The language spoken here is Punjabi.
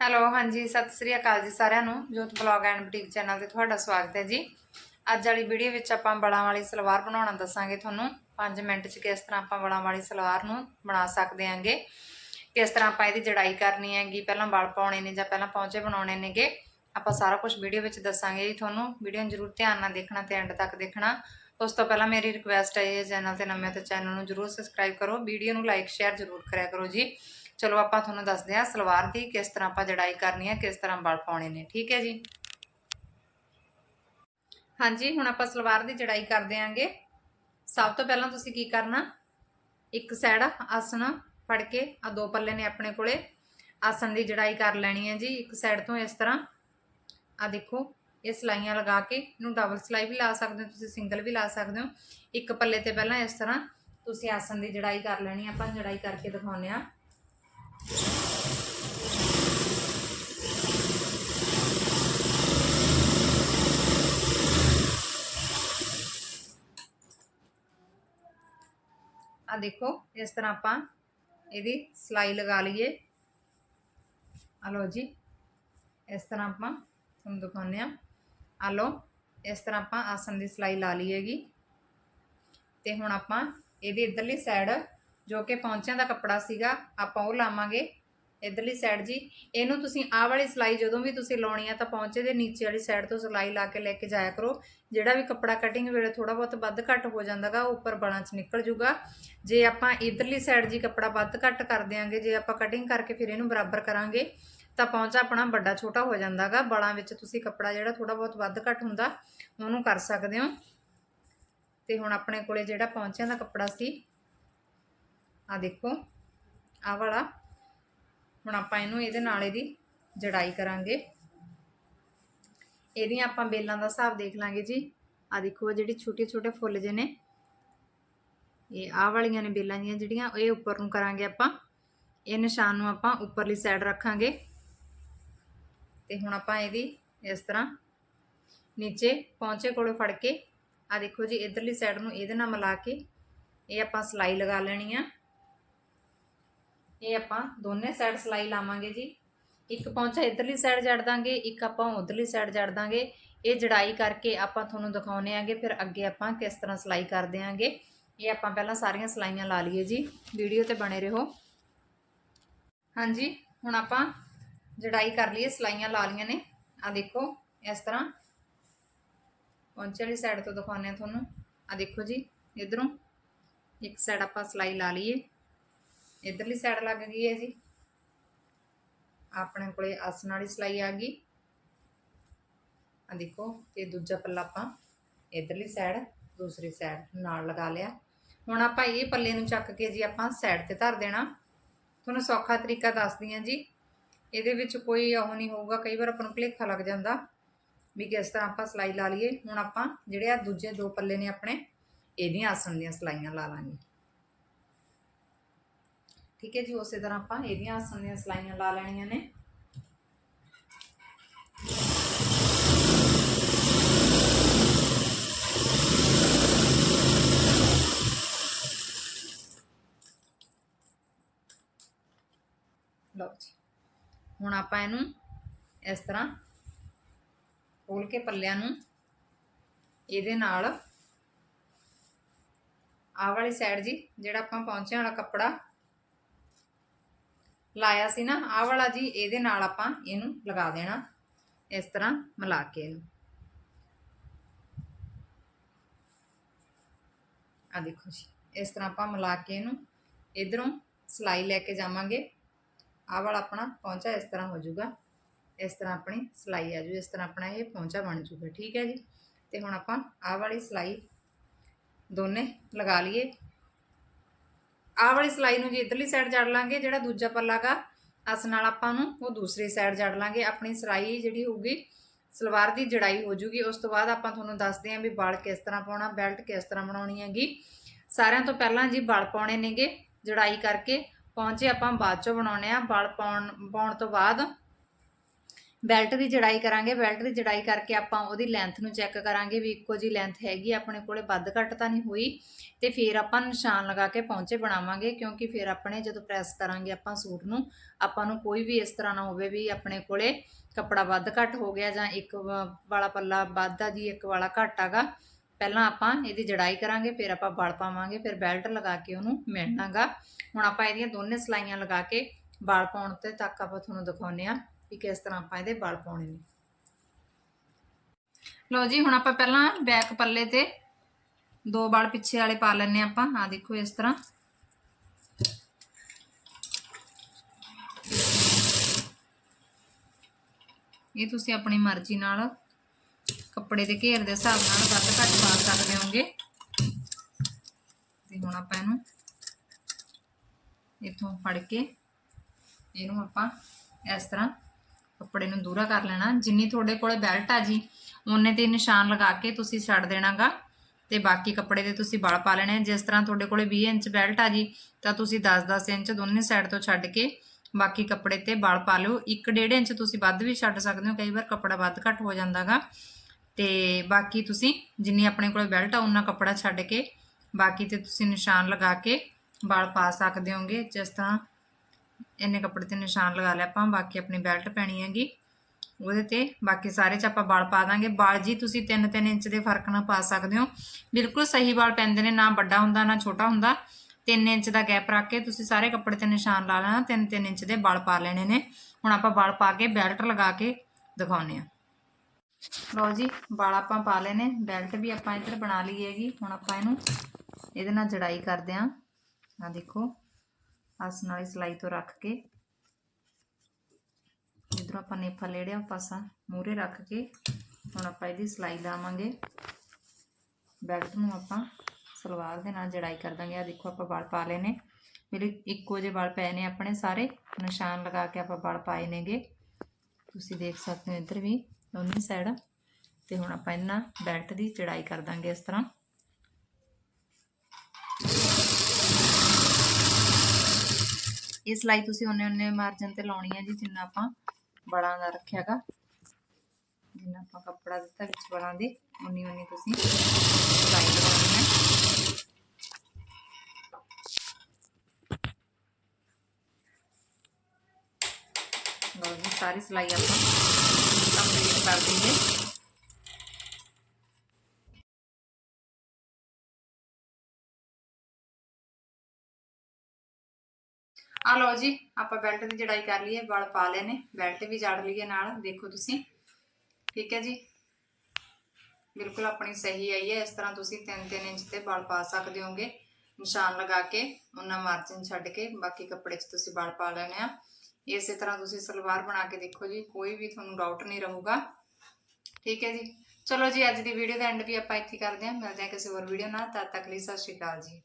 ਹੈਲੋ, ਹਾਂਜੀ, ਸਤਿ ਸ੍ਰੀ ਅਕਾਲ ਜੀ ਸਾਰਿਆਂ ਨੂੰ। ਜੋਤ ਬਲੌਗ ਐਂਡ ਬੁਟੀਕ ਚੈਨਲ ਤੇ ਤੁਹਾਡਾ ਸਵਾਗਤ ਹੈ ਜੀ। ਅੱਜ ਵਾਲੀ ਵੀਡੀਓ ਵਿੱਚ ਆਪਾਂ ਬਲਾਂ ਵਾਲੀ ਸਲਵਾਰ ਬਣਾਉਣਾ ਦੱਸਾਂਗੇ ਤੁਹਾਨੂੰ। 5 ਮਿੰਟ 'ਚ ਕਿਸ ਤਰ੍ਹਾਂ ਆਪਾਂ ਬਲਾਂ ਵਾਲੀ ਸਲਵਾਰ ਨੂੰ ਬਣਾ ਸਕਦੇ ਆਂਗੇ। ਕਿਸ ਤਰ੍ਹਾਂ ਆਪਾਂ ਇਹਦੀ ਜੜਾਈ ਕਰਨੀ ਹੈਗੀ, ਪਹਿਲਾਂ ਬਲ ਪਾਉਣੇ ਨੇ ਜਾਂ ਪਹਿਲਾਂ ਪੌਂਚੇ ਬਣਾਉਣੇ ਨੇਗੇ, ਆਪਾਂ ਸਾਰਾ ਕੁਝ ਵੀਡੀਓ ਵਿੱਚ ਦੱਸਾਂਗੇ ਜੀ ਤੁਹਾਨੂੰ। ਵੀਡੀਓ ਨੂੰ ਜ਼ਰੂਰ ਧਿਆਨ ਨਾਲ ਦੇਖਣਾ ਤੇ ਐਂਡ ਤੱਕ ਦੇਖਣਾ। ਉਸ ਤੋਂ ਪਹਿਲਾਂ ਮੇਰੀ ਰਿਕੁਐਸਟ ਹੈ ਇਹ ਚੈਨਲ ਤੇ ਨਵੇਂ ਤੇ ਚੈਨਲ ਨੂੰ ਜ਼ਰੂਰ ਸਬਸਕ੍ਰਾਈਬ ਕਰੋ। ਵੀਡੀਓ ਨੂੰ ਲਾਈਕ ਸ਼ੇਅਰ ਜ਼ਰੂਰ ਕਰਿਆ ਕਰੋ ਜੀ। ਚਲੋ ਆਪਾਂ ਤੁਹਾਨੂੰ ਦੱਸਦੇ ਹਾਂ ਸਲਵਾਰ ਦੀ ਕਿਸ ਤਰ੍ਹਾਂ ਆਪਾਂ ਜੜਾਈ ਕਰਨੀ ਹੈ, ਕਿਸ ਤਰ੍ਹਾਂ ਬਲ ਪਾਉਣੇ ਨੇ, ਠੀਕ ਹੈ ਜੀ? ਹਾਂਜੀ, ਹੁਣ ਆਪਾਂ ਸਲਵਾਰ ਦੀ ਜੜਾਈ ਕਰ ਆਂਗੇ ਸਭ ਤੋਂ ਪਹਿਲਾਂ ਤੁਸੀਂ ਕੀ ਕਰਨਾ? ਇੱਕ ਸਾਈਡ ਆਸਣ ਫੜ ਕੇ ਆ ਦੋ ਪੱਲੇ ਨੇ ਆਪਣੇ ਕੋਲੇ, ਆਸਣ ਦੀ ਜੜਾਈ ਕਰ ਲੈਣੀ ਹੈ ਜੀ, ਇੱਕ ਸਾਈਡ ਤੋਂ ਇਸ ਤਰ੍ਹਾਂ। ਆ ਦੇਖੋ, ਇਹ ਸਲਾਈਆਂ ਲਗਾ ਕੇ, ਇਹਨੂੰ ਡਬਲ ਸਲਾਈ ਵੀ ਲਾ ਸਕਦੇ ਹੋ, ਤੁਸੀਂ ਸਿੰਗਲ ਵੀ ਲਾ ਸਕਦੇ ਹੋ। ਇੱਕ ਪੱਲੇ ਤੇ ਪਹਿਲਾਂ ਇਸ ਤਰ੍ਹਾਂ ਤੁਸੀਂ ਆਸਣ ਦੀ ਜੜਾਈ ਕਰ ਲੈਣੀ ਹੈ। ਆਪਾਂ ਜੜਾਈ ਕਰਕੇ ਦਿਖਾਉਂਦੇ ਆ ਆ ਦੇਖੋ, ਇਸ ਤਰ੍ਹਾਂ ਆਪਾਂ ਇਹਦੀ ਸਲਾਈ ਲਗਾ ਲਈਏ। ਆ ਲਓ ਜੀ, ਇਸ ਤਰ੍ਹਾਂ ਆਪਾਂ ਤੁਹਾਨੂੰ ਦਿਖਾਉਂਦੇ ਆ ਆ ਲਓ, ਇਸ ਤਰ੍ਹਾਂ ਆਪਾਂ ਆਸਨ ਦੀ ਸਲਾਈ ਲਾ ਲਈਏਗੀ। ਤੇ ਹੁਣ ਆਪਾਂ ਇਹਦੀ ਇਧਰਲੀ ਸਾਈਡ ਜੋ ਕਿ ਪੌਂਚਿਆਂ ਦਾ ਕੱਪੜਾ ਸੀਗਾ, ਆਪਾਂ ਉਹ ਲਾਵਾਂਗੇ। ਇਧਰਲੀ ਸਾਈਡ ਜੀ, ਇਹਨੂੰ ਤੁਸੀਂ ਆਹ ਵਾਲੀ ਸਲਾਈ ਜਦੋਂ ਵੀ ਤੁਸੀਂ ਲਾਉਣੀ ਆ ਤਾਂ ਪੌਂਚੇ ਦੇ ਨੀਚੇ ਵਾਲੀ ਸਾਈਡ ਤੋਂ ਸਲਾਈ ਲਾ ਕੇ ਲੈ ਕੇ ਜਾਇਆ ਕਰੋ। ਜਿਹੜਾ ਵੀ ਕੱਪੜਾ ਕਟਿੰਗ ਵੇਲੇ ਥੋੜਾ ਬਹੁਤ ਵੱਧ ਘੱਟ ਹੋ ਜਾਂਦਾਗਾ ਉੱਪਰ ਬਲਾਂ 'ਚ ਨਿਕਲ ਜੂਗਾ। ਜੇ ਆਪਾਂ ਇਧਰਲੀ ਸਾਈਡ ਜੀ ਕੱਪੜਾ ਵੱਧ ਘੱਟ ਕਰ ਦਿਆਂਗੇ, ਜੇ ਆਪਾਂ ਕਟਿੰਗ ਕਰਕੇ ਫਿਰ ਇਹਨੂੰ ਬਰਾਬਰ ਕਰਾਂਗੇ, ਤਾਂ ਪੌਂਚਾ ਆਪਣਾ ਵੱਡਾ ਛੋਟਾ ਹੋ ਜਾਂਦਾਗਾ। ਬਲਾਂ ਵਿੱਚ ਤੁਸੀਂ ਕੱਪੜਾ ਜਿਹੜਾ ਥੋੜਾ ਬਹੁਤ ਵੱਧ ਘੱਟ ਹੁੰਦਾ, ਉਹਨੂੰ ਕਰ ਸਕਦੇ ਹੋ। ਤੇ ਹੁਣ ਆਪਣੇ ਕੋਲੇ ਜਿਹੜਾ ਪੌਂਚਿਆਂ ਦਾ ਕੱਪੜਾ ਸੀ ਆ ਦੇਖੋ ਆ ਵਾਲਾ। ਹੁਣ ਆਪਾਂ ਇਹਨੂੰ ਇਹਦੇ ਨਾਲ ਇਹਦੀ ਜੜਾਈ ਕਰਾਂਗੇ। ਇਹਦੀਆਂ ਆਪਾਂ ਬੇਲਾਂ ਦਾ ਹਿਸਾਬ ਦੇਖ ਲਾਂਗੇ ਜੀ। ਆ ਦੇਖੋ ਜਿਹੜੀ ਛੋਟੇ ਛੋਟੇ ਫੁੱਲ ਜੇ ਨੇ, ਇਹ ਆਹ ਵਾਲੀਆਂ ਨੇ ਬੇਲਾਂ ਦੀਆਂ ਜਿਹੜੀਆਂ, ਇਹ ਉੱਪਰ ਨੂੰ ਕਰਾਂਗੇ ਆਪਾਂ। ਇਹ ਨਿਸ਼ਾਨ ਨੂੰ ਆਪਾਂ ਉੱਪਰਲੀ ਸਾਈਡ ਰੱਖਾਂਗੇ। ਤੇ ਹੁਣ ਆਪਾਂ ਇਹਦੀ ਇਸ ਤਰ੍ਹਾਂ ਨੀਚੇ ਪੌਂਚੇ ਕੋਲੋਂ ਫੜ ਕੇ ਆ ਦੇਖੋ ਜੀ, ਇਧਰਲੀ ਸਾਈਡ ਨੂੰ ਇਹਦੇ ਨਾਲ ਮਿਲਾ ਕੇ ਇਹ ਆਪਾਂ ਸਲਾਈ ਲਗਾ ਲੈਣੀ ਆ। ਇਹ ਆਪਾਂ ਦੋਨੇ ਸਾਈਡ ਸਲਾਈ ਲਾਵਾਂਗੇ ਜੀ। ਇੱਕ ਪੌਂਚਾ ਇਧਰਲੀ ਸਾਈਡ ਜੜ ਦਾਂਗੇ, ਇੱਕ ਆਪਾਂ ਉਧਰਲੀ ਸਾਈਡ ਜੜ ਦਾਂਗੇ। ਇਹ ਜੜਾਈ ਕਰਕੇ ਆਪਾਂ ਤੁਹਾਨੂੰ ਦਿਖਾਉਨੇ ਆਂਗੇ, ਫਿਰ ਅੱਗੇ ਆਪਾਂ ਕਿਸ ਤਰ੍ਹਾਂ ਸਲਾਈ ਕਰ ਦਿਆਂਗੇ ਇਹ ਆਪਾਂ ਪਹਿਲਾਂ ਸਾਰੀਆਂ ਸਲਾਈਆਂ ਲਾ ਲਈਏ ਜੀ। ਵੀਡੀਓ ਤੇ ਬਣੇ ਰਹੋ। ਹਾਂਜੀ, ਹੁਣ ਆਪਾਂ ਜੜਾਈ ਕਰ ਲਈਏ, ਸਲਾਈਆਂ ਲਾ ਲੀਆਂ ਨੇ। ਆ ਦੇਖੋ, ਇਸ ਤਰ੍ਹਾਂ। ਪੌਂਚੇ ਵਾਲੀ ਸਾਈਡ ਤੋਂ ਦਿਖਾਉਂਦੇ ਆ ਤੁਹਾਨੂੰ। ਆ ਦੇਖੋ ਜੀ, ਇਧਰੋਂ। ਇੱਕ ਸਾਈਡ ਆਪਾਂ ਸਲਾਈ ਲਾ ਲਈਏ। ਇਧਰਲੀ ਸਾਈਡ ਲੱਗ ਗਈ ਹੈ ਜੀ। ਆਪਣੇ ਕੋਲੇ ਆਸਣ ਵਾਲੀ ਸਲਾਈ ਆ ਗਈ। ਆ ਦੇਖੋ, ਤੇ ਦੂਜਾ ਪੱਲਾ ਆਪਾਂ ਇਧਰਲੀ ਸਾਈਡ ਦੂਸਰੀ ਸਾਈਡ ਨਾਲ ਲਗਾ ਲਿਆ। ਹੁਣ ਆਪਾਂ ਇਹ ਪੱਲੇ ਨੂੰ ਚੱਕ ਕੇ ਜੀ ਆਪਾਂ ਸਾਈਡ ਤੇ ਧਰ ਦੇਣਾ। ਤੁਹਾਨੂੰ ਸੌਖਾ ਤਰੀਕਾ ਦੱਸਦੀ ਆ ਜੀ। ਇਹਦੇ ਵਿੱਚ ਕੋਈ ਉਹ ਨਹੀਂ ਹੋਊਗਾ, ਕਈ ਵਾਰ ਆਪਾਂ ਨੂੰ ਭੁਲੇਖਾ ਲੱਗ ਜਾਂਦਾ ਵੀ ਕਿਸ ਤਰ੍ਹਾਂ ਆਪਾਂ ਸਲਾਈ ਲਾ ਲਈਏ। ਹੁਣ ਆਪਾਂ ਜਿਹੜੇ ਆ ਦੂਜੇ ਦੋ ਪੱਲੇ ਨੇ ਆਪਣੇ, ਇਹਦੀਆਂ ਆਸਣ ਦੀਆਂ ਸਲਾਈਆਂ ਲਾ ਲਾਂਗੇ। ਠੀਕ ਹੈ ਜੀ, ਉਸੇ ਤਰ੍ਹਾਂ ਆਪਾਂ ਇਹਦੀਆਂ ਆਸਣ ਦੀਆਂ ਸਲਾਈਆਂ ਲਾ ਲੈਣੀਆਂ ਨੇ। ਲਓ ਜੀ, ਹੁਣ ਆਪਾਂ ਇਹਨੂੰ ਇਸ ਤਰ੍ਹਾਂ ਖੋਲ ਕੇ ਪੱਲਿਆਂ ਨੂੰ ਇਹਦੇ ਨਾਲ ਆਹ ਵਾਲੀ ਸਾਈਡ ਜੀ, ਜਿਹੜਾ ਆਪਾਂ ਪਹੁੰਚਿਆ ਵਾਲਾ ਕੱਪੜਾ ਲਾਇਆ ਸੀ ਨਾ, ਆਹ ਵਾਲਾ ਜੀ, ਇਹਦੇ ਨਾਲ ਆਪਾਂ ਇਹਨੂੰ ਲਗਾ ਦੇਣਾ, ਇਸ ਤਰ੍ਹਾਂ ਮਿਲਾ ਕੇ। ਇਹਨੂੰ ਆ ਦੇਖੋ ਜੀ, ਇਸ ਤਰ੍ਹਾਂ ਆਪਾਂ ਮਿਲਾ ਕੇ ਇਹਨੂੰ ਇਧਰੋਂ ਸਲਾਈ ਲੈ ਕੇ ਜਾਵਾਂਗੇ। ਆਹ ਵਾਲਾ ਆਪਣਾ ਪਹੁੰਚਾ ਇਸ ਤਰ੍ਹਾਂ ਹੋ ਜਾਊਗਾ। ਇਸ ਤਰ੍ਹਾਂ ਆਪਣੀ ਸਲਾਈ ਆ ਜੂ ਇਸ ਤਰ੍ਹਾਂ ਆਪਣਾ ਇਹ ਪਹੁੰਚਾ ਬਣ ਜੂਗਾ ਠੀਕ ਹੈ ਜੀ। ਤੇ ਹੁਣ ਆਪਾਂ ਆਹ ਵਾਲੀ ਸਲਾਈ ਦੋਨੇ ਲਗਾ ਲਈਏ। ਆਹ ਵਾਲੀ ਸਲਾਈ ਨੂੰ ਜੀ ਇਧਰਲੀ ਸਾਈਡ ਜੜ ਲਾਂਗੇ, ਜਿਹੜਾ ਦੂਜਾ ਪੱਲਾਗਾ ਅਸ ਨਾਲ ਆਪਾਂ ਨੂੰ ਉਹ ਦੂਸਰੀ ਸਾਈਡ ਜੜ ਲਾਂਗੇ। ਆਪਣੀ ਸਲਾਈ ਜਿਹੜੀ ਹੋਊਗੀ, ਸਲਵਾਰ ਦੀ ਜੜਾਈ ਹੋ ਜੂਗੀ। ਉਸ ਤੋਂ ਬਾਅਦ ਆਪਾਂ ਤੁਹਾਨੂੰ ਦੱਸਦੇ ਆਂ ਵੀ ਵਾਲ ਕਿਸ ਤਰ੍ਹਾਂ ਪਾਉਣਾ, ਬੈਲਟ ਕਿਸ ਤਰ੍ਹਾਂ ਬਣਾਉਣੀ ਹੈਗੀ। ਸਾਰਿਆਂ ਤੋਂ ਪਹਿਲਾਂ ਜੀ ਵਾਲ ਪਾਉਣੇ ਨੇਗੇ ਜੜਾਈ ਕਰਕੇ। ਪਹੁੰਚੇ ਆਪਾਂ ਬਾਅਦ ਚੋਂ ਬਣਾਉਣੇ ਆ। ਵਾਲ ਪਾਉਣ ਪਾਉਣ ਤੋਂ ਬਾਅਦ ਬੈਲਟ ਦੀ ਜੜਾਈ ਕਰਾਂਗੇ, ਬੈਲਟ ਦੀ ਜੜਾਈ ਕਰਕੇ ਆਪਾਂ ਉਹਦੀ ਲੈਂਥ ਨੂੰ ਚੈੱਕ ਕਰਾਂਗੇ ਵੀ ਇੱਕੋ ਜੀ ਲੈਂਥ ਹੈਗੀ, ਆਪਣੇ ਕੋਲੇ ਵੱਧ ਘੱਟ ਤਾਂ ਨਹੀਂ ਹੋਈ ਤੇ ਫਿਰ ਆਪਾਂ ਨਿਸ਼ਾਨ ਲਗਾ ਕੇ ਪਹੁੰਚੇ ਬਣਾਵਾਂਗੇ ਕਿਉਂਕਿ ਫਿਰ ਆਪਣੇ ਜਦੋਂ ਪ੍ਰੈਸ ਕਰਾਂਗੇ ਆਪਾਂ ਸੂਟ ਨੂੰ, ਆਪਾਂ ਨੂੰ ਕੋਈ ਵੀ ਇਸ ਤਰ੍ਹਾਂ ਨਾ ਹੋਵੇ ਵੀ ਆਪਣੇ ਕੋਲੇ ਕੱਪੜਾ ਵੱਧ ਘੱਟ ਹੋ ਗਿਆ ਜਾਂ ਇੱਕ ਵਾਲਾ ਪੱਲਾ ਵੱਧ ਆ ਜੀ, ਇੱਕ ਵਾਲਾ ਘੱਟ ਆਗਾ, ਪਹਿਲਾਂ ਆਪਾਂ ਇਹਦੀ ਜੜਾਈ ਕਰਾਂਗੇ, ਫਿਰ ਆਪਾਂ ਬਲ ਪਾਵਾਂਗੇ, ਫਿਰ ਬੈਲਟ ਲਗਾ ਕੇ ਉਹਨੂੰ ਮਿਲਣਾਗਾ। ਹੁਣ ਆਪਾਂ ਇਹਦੀਆਂ ਦੋਨੇ ਸਲਾਈਆਂ ਲਗਾ ਕੇ ਬਲ ਪਾਉਣ ਤੇ ਤੱਕ ਆਪਾਂ ਤੁਹਾਨੂੰ ਦਿਖਾਉਂਦੇ ਆ ਕਿ ਕਿਸ ਤਰ੍ਹਾਂ ਆਪਾਂ ਇਹਦੇ ਵਲ ਪਾਉਣੇ ਨੇ। ਲਓ ਜੀ, ਹੁਣ ਆਪਾਂ ਪਹਿਲਾਂ ਬੈਕ ਪੱਲੇ ਤੇ ਦੋ ਵਲ ਪਿੱਛੇ ਵਾਲੇ ਪਾ ਲੈਣੇ ਆਪਾਂ। ਆ ਦੇਖੋ ਇਸ ਤਰ੍ਹਾਂ। ਇਹ ਤੁਸੀਂ ਆਪਣੀ ਮਰਜ਼ੀ ਨਾਲ ਕੱਪੜੇ ਦੇ ਘੇਰ ਦੇ ਹਿਸਾਬ ਨਾਲ ਵੱਧ ਘੱਟ ਪਾ ਸਕਦੇ ਹੋਗੇ ਤੇ ਹੁਣ ਆਪਾਂ ਇਹਨੂੰ ਇੱਥੋਂ ਫੜ ਕੇ ਇਹਨੂੰ ਆਪਾਂ ਇਸ ਤਰ੍ਹਾਂ ਕੱਪੜੇ ਨੂੰ ਦੂਰਾ ਕਰ ਲੈਣਾ। ਜਿੰਨੀ ਤੁਹਾਡੇ ਕੋਲੇ ਬੈਲਟ ਆ ਜੀ, ਉਹਨੇ ਤੇ ਨਿਸ਼ਾਨ ਲਗਾ ਕੇ ਤੁਸੀਂ ਛੱਡ ਦੇਣਾਗਾ। ਤੇ ਬਾਕੀ ਕੱਪੜੇ ਦੇ ਤੁਸੀਂ ਬਲ ਪਾ ਲੈਣੇ ਜਿਸ ਤਰ੍ਹਾਂ ਤੁਹਾਡੇ ਕੋਲੇ 20 ਇੰਚ ਬੈਲਟ ਆ ਜੀ, ਤਾਂ ਤੁਸੀਂ 10-10 ਇੰਚ ਦੋਨੇ ਸਾਈਡ ਤੋਂ ਛੱਡ ਕੇ ਬਾਕੀ ਕੱਪੜੇ ਤੇ ਵਲ ਪਾ ਲਿਓ। 1.5 ਇੰਚ ਤੁਸੀਂ ਵੱਧ ਵੀ ਛੱਡ ਸਕਦੇ ਹੋ। ਕਈ ਵਾਰ ਕੱਪੜਾ ਵੱਧ ਘੱਟ ਹੋ ਜਾਂਦਾਗਾ। ਤੇ ਬਾਕੀ ਤੁਸੀਂ ਜਿੰਨੀ ਆਪਣੇ ਕੋਲੇ ਬੈਲਟ ਆ ਉਹਨਾਂ ਕੱਪੜਾ ਛੱਡ ਕੇ ਬਾਕੀ ਤੇ ਤੁਸੀਂ ਨਿਸ਼ਾਨ ਲਗਾ ਕੇ ਵਲ ਪਾ ਸਕਦੇ ਹੋਗੇ। ਜਿਸ ਤਰ੍ਹਾਂ ਇੰਨੇ ਕੱਪੜੇ ਤੇ ਨਿਸ਼ਾਨ ਲਗਾ ਲਿਆ ਆਪਾਂ, ਬਾਕੀ ਆਪਣੀ ਬੈਲਟ ਪੈਣੀ ਹੈਗੀ। ਉਹਦੇ ਤੇ ਬਾਕੀ ਸਾਰੇ ਚ ਆਪਾਂ ਵਲ ਪਾ ਦਾਂਗੇ। ਵਲ ਜੀ ਤੁਸੀਂ 3-3 ਇੰਚ ਦੇ ਫ਼ਰਕ ਨਾਲ ਪਾ ਸਕਦੇ ਹੋ। ਬਿਲਕੁਲ ਸਹੀ ਵਲ ਪੈਂਦੇ ਨੇ, ਨਾ ਵੱਡਾ ਹੁੰਦਾ, ਨਾ ਛੋਟਾ ਹੁੰਦਾ। 3 ਇੰਚ ਦਾ ਗੈਪ ਰੱਖ ਕੇ ਤੁਸੀਂ ਸਾਰੇ ਕੱਪੜੇ ਤੇ ਨਿਸ਼ਾਨ ਲਾ ਲੈਣਾ 3-3 ਇੰਚ ਦੇ ਵਲ ਪਾ ਲੈਣੇ ਨੇ। ਹੁਣ ਆਪਾਂ ਵਲ ਪਾ ਕੇ ਬੈਲਟ ਲਗਾ ਕੇ ਦਿਖਾਉਂਦੇ ਆ ਲਓ ਜੀ, ਵਲ ਆਪਾਂ ਪਾ ਲਏ ਨੇ। ਬੈਲਟ ਵੀ ਆਪਾਂ ਇੱਧਰ ਬਣਾ ਲਈ ਹੈਗੀ। ਹੁਣ ਆਪਾਂ ਇਹਨੂੰ ਇਹਦੇ ਨਾਲ ਜੜਾਈ ਕਰਦੇ ਆਂ ਆ ਦੇਖੋ। ਆਸ ਨਾਲ ਹੀ ਸਲਾਈ ਤੋਂ ਰੱਖ ਕੇ ਇਧਰੋਂ ਆਪਾਂ ਨੇਫਾ ਲੇੜਿਆ ਪਾਸਾ ਮੂਰੇ ਰੱਖ ਕੇ, ਹੁਣ ਆਪਾਂ ਇਹਦੀ ਸਲਾਈ ਲਾਵਾਂਗੇ। ਬੈਲਟ ਨੂੰ ਆਪਾਂ ਸਲਵਾਰ ਦੇ ਨਾਲ ਜੜਾਈ ਕਰ ਦਾਂਗੇ। ਆ ਦੇਖੋ ਆਪਾਂ ਵਲ ਪਾ ਲਏ ਨੇ। ਮੇਰੇ ਇੱਕੋ ਜਿਹੇ ਵਲ ਪਏ ਨੇ ਆਪਣੇ ਸਾਰੇ। ਨਿਸ਼ਾਨ ਲਗਾ ਕੇ ਆਪਾਂ ਵਲ ਪਾਏ ਨੇਗੇ। ਤੁਸੀਂ ਦੇਖ ਸਕਦੇ ਹੋ ਇੱਧਰ ਵੀ, ਦੋਨੇ ਸਾਈਡ। ਤੇ ਹੁਣ ਆਪਾਂ ਇਹਨਾਂ ਬੈਲਟ ਦੀ ਚੜਾਈ ਕਰ ਦਾਂਗੇ ਇਸ ਤਰ੍ਹਾਂ। ਇਹ ਸਲਾਈ ਤੁਸੀਂ ਉਹਨੇ ਉਹਨੇ ਮਾਰਜਨ ਤੇ ਲਾਉਣੀ ਹੈ ਜੀ ਜਿੰਨਾ ਆਪਾਂ ਬੜਾਂ ਦਾ ਰੱਖਿਆਗਾ ਜਿੰਨਾ ਆਪਾਂ ਕੱਪੜਾ ਦਿੱਤਾ ਵਿੱਚ ਬੜਾਂ ਦੇ, ਉਨੀ ਉਨੀ ਤੁਸੀਂ ਸਲਾਈ ਲਗਾਉਣੀ ਹੈ। ਲਓ ਜੀ, ਸਾਰੀ ਸਲਾਈ ਆਪਾਂ ਕੰਪਲੀਟ ਕਰ ਦਈਏ ਆ ਲਓ ਜੀ, ਆਪਾਂ ਬੈਲਟ ਦੀ ਜੜਾਈ ਕਰ ਲਈਏ, ਵਲ ਪਾ ਲਏ ਨੇ, ਬੈਲਟ ਵੀ ਜੜ ਲਈਏ ਨਾਲ, ਦੇਖੋ ਤੁਸੀਂ। ਠੀਕ ਹੈ ਜੀ? ਬਿਲਕੁਲ ਆਪਣੀ ਸਹੀ ਆਈ ਹੈ, ਇਸ ਤਰ੍ਹਾਂ ਤੁਸੀਂ 3-3 ਇੰਚ ਤੇ ਵਲ ਪਾ ਸਕਦੇ ਹੋਗੇ। ਨਿਸ਼ਾਨ ਲਗਾ ਕੇ ਉਹਨਾਂ ਮਾਰਜਨ ਛੱਡ ਕੇ, ਬਾਕੀ ਕੱਪੜੇ 'ਚ ਤੁਸੀਂ ਵਲ ਪਾ ਲੈਣੇ ਆ। ਇਸੇ ਤਰ੍ਹਾਂ ਤੁਸੀਂ ਸਲਵਾਰ ਬਣਾ ਕੇ ਦੇਖੋ ਜੀ, ਕੋਈ ਵੀ ਤੁਹਾਨੂੰ ਡਾਊਟ ਨਹੀਂ ਰਹੂਗਾ। ਠੀਕ ਹੈ ਜੀ? ਚਲੋ ਜੀ, ਅੱਜ ਦੀ ਵੀਡੀਓ ਦਾ ਐਂਡ ਵੀ ਆਪਾਂ ਇੱਥੇ ਕਰਦੇ ਹਾਂ। ਮਿਲਦੇ ਹਾਂ ਕਿਸੇ ਹੋਰ ਵੀਡੀਓ ਨਾਲ, ਤਦ ਤੱਕ ਲਈ ਸਤਿ ਸ਼੍ਰੀ ਅਕਾਲ ਜੀ।